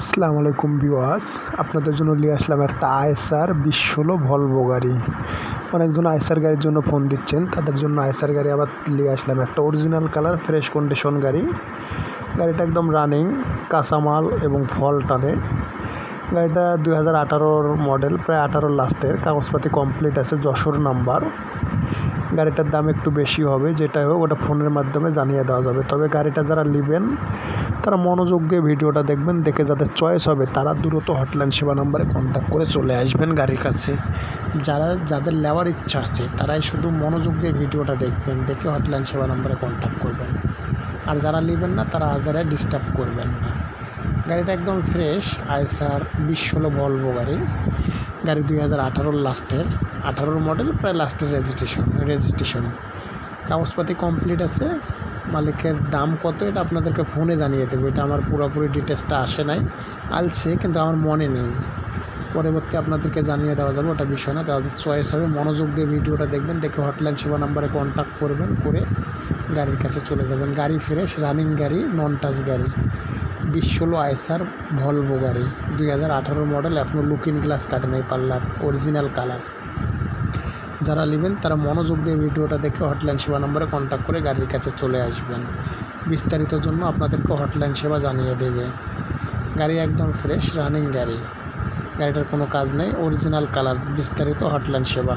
আসসালামু আলাইকুম ভিউয়ার্স। আপনাদের জন্য নিয়ে আসলাম একটা আইসার বিশ ষোলো ভলভো গাড়ি। অনেকজন আইসার গাড়ির জন্য ফোন দিচ্ছেন। তাদের জন্য আইসার গাড়ি আবার নিয়ে আসলাম। একটা অরিজিনাল কালার ফ্রেশ কন্ডিশন গাড়ি। গাড়িটা একদম রানিং কাঁচামাল এবং ফল টানে। গাড়িটা দুই হাজার আঠারোর মডেল প্রায় আঠারোর লাস্টের কাগজপাতি কমপ্লিট আছে, যশোর নাম্বার গাড়িটার দাম একটু বেশি হবে যেটা হোক ওটা ফোনের মাধ্যমে জানিয়ে দেওয়া যাবে। তবে গাড়িটা যারা নেবেন, তারা মনোযোগ দিয়ে ভিডিওটা দেখবেন, দেখে যাদের চয়েস হবে, তারা দ্রুত হটলাইন সেবা নাম্বারে কন্ট্যাক্ট করে চলে আসবেন গাড়ির কাছে। যারা, যাদের নেওয়ার ইচ্ছা আছে, তারাই শুধু মনোযোগ দিয়ে ভিডিওটা দেখবেন, দেখে হটলাইন সেবা নাম্বারে কন্ট্যাক্ট করবেন। আর যারা নেবেন না, তারা আজারে ডিস্টার্ব করবেন না। গাড়িটা একদম ফ্রেশ আইসার বিশ ষোলো ভলভো গাড়ি। গাড়ি দুই হাজার আঠারোর লাস্টের আঠারোর মডেল প্রায় লাস্টের রেজিস্ট্রেশন রেজিস্ট্রেশন কাগজপাতি কমপ্লিট আছে। মালিকের দাম কত এটা আপনাদেরকে ফোনে জানিয়ে দেবো। এটা আমার পুরোপুরি ডিটেলসটা আসে নাই। আলছে, কিন্তু আমার মনে নেই। পরবর্তী আপনাদেরকে জানিয়ে দেওয়া যাবে, ওটা বিষয় না। তাদের চয়েস হবে মনোযোগ দিয়ে ভিডিওটা দেখবেন, দেখে হটলাইন সেবা নাম্বারে কন্ট্যাক্ট করবেন, করে গাড়ির কাছে চলে যাবেন। গাড়ি ফ্রেশ রানিং গাড়ি নন টাচ গাড়ি বিশ ষোলো আইসার ভলভো গাড়ি, দুই হাজার আঠারো মডেল এখনও লুকিং গ্লাস কাটে নাই পাল্লার অরিজিনাল কালার যারা নেবেন, তারা মনোযোগ দিয়ে ভিডিওটা দেখে হটলাইন সেবা নম্বরে কন্ট্যাক্ট করে গাড়ির কাছে চলে আসবেন। বিস্তারিত জন্য আপনাদেরকে হটলাইন সেবা জানিয়ে দেবে। গাড়ি একদম ফ্রেশ রানিং গাড়ি। গাড়িটার কোনো কাজ নেই। অরিজিনাল কালার বিস্তারিত হটলাইন সেবা।